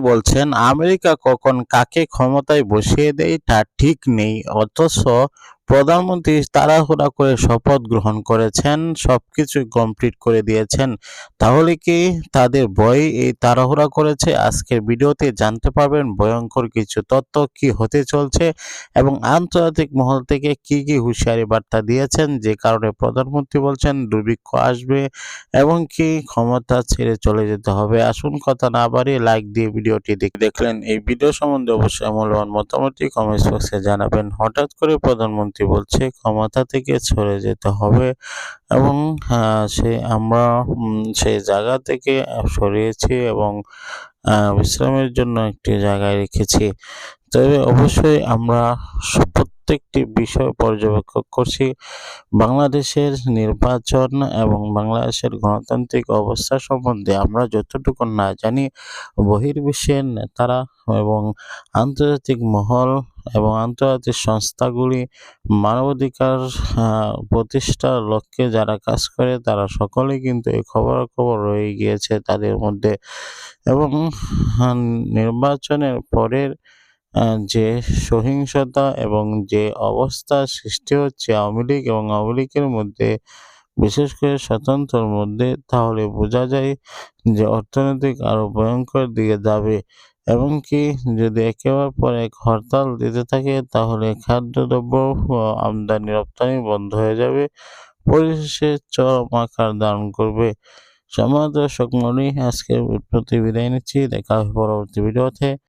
বলছেন আমেরিকা কখন কাকে ক্ষমতায় বসিয়ে দেয় তা ঠিক নেই অথচ প্রধানমন্ত্রী তাড়াহুড়া করে শপথ গ্রহণ করেছেন, সবকিছু কমপ্লিট করে দিয়েছেন। তাহলে কি তাদের ভয় এই তাড়াহুড়া করেছে? আজকের ভিডিওতে জানতে পারবেন ভয়ঙ্কর কিছু তথ্য কি হতে চলছে এবং আন্তর্জাতিক মহল থেকে কি কি হুঁশিয়ারি বার্তা দিয়েছেন, যে কারণে প্রধানমন্ত্রী বলছেন দুর্ভিক্ষ আসবে এবং কি ক্ষমতা ছেড়ে চলে যেতে হবে। আসুন কথা না বাড়িয়ে লাইক দিয়ে ভিডিওটি দেখ- দেখলেন। এই ভিডিও সম্বন্ধে অবশ্যই মূল্যবান মতামতটি কমেন্ট বক্সে জানাবেন। হঠাৎ করে প্রধানমন্ত্রী বলছে, ক্ষমতা থেকে সরে যেতে হবে এবং সে আমরা সে জায়গা থেকে সরিয়েছি এবং বিশ্রামের জন্য একটি জায়গায় রেখেছি। তবে অবশ্যই আমরা প্রত্যেকটি বিষয় পর্যবেক্ষণ করছি। বাংলাদেশের নির্বাচন এবং বাংলাদেশের গণতান্ত্রিক অবস্থা সম্বন্ধে আমরা যতটুকু না জানি, বহির্বিশ্বের নেতারা এবং আন্তর্জাতিক মহল এবং আন্তর্জাতিক সংস্থাগুলি মানবাধিকার প্রতিষ্ঠার লক্ষ্যে যারা কাজ করে, তারা সকলেই কিন্তু এই খবরাখবর রয়ে গিয়েছে তাদের মধ্যে। এবং নির্বাচনের পরের যে সহিংসতা এবং যে অবস্থা সৃষ্টি হচ্ছে আওয়ামী লীগ এবং আওয়ামী লীগের মধ্যে, বিশেষ করে স্বতন্ত্রর মধ্যে, তাহলে বোঝা যায় যে অর্থনৈতিক আরও ভয়ঙ্কর দিকে যাবে। এবং কি যদি একেবারে পর এক হরতাল দিতে থাকে, তাহলে খাদ্যদ্রব্য আমদানি রপ্তানি বন্ধ হয়ে যাবে। পরিশেষে চরম আকার ধারণ করবে। সমাজ দর্শক মনে আজকের প্রতি বিদায় নিচ্ছি। দেখা হবে পরবর্তী ভিডিওতে।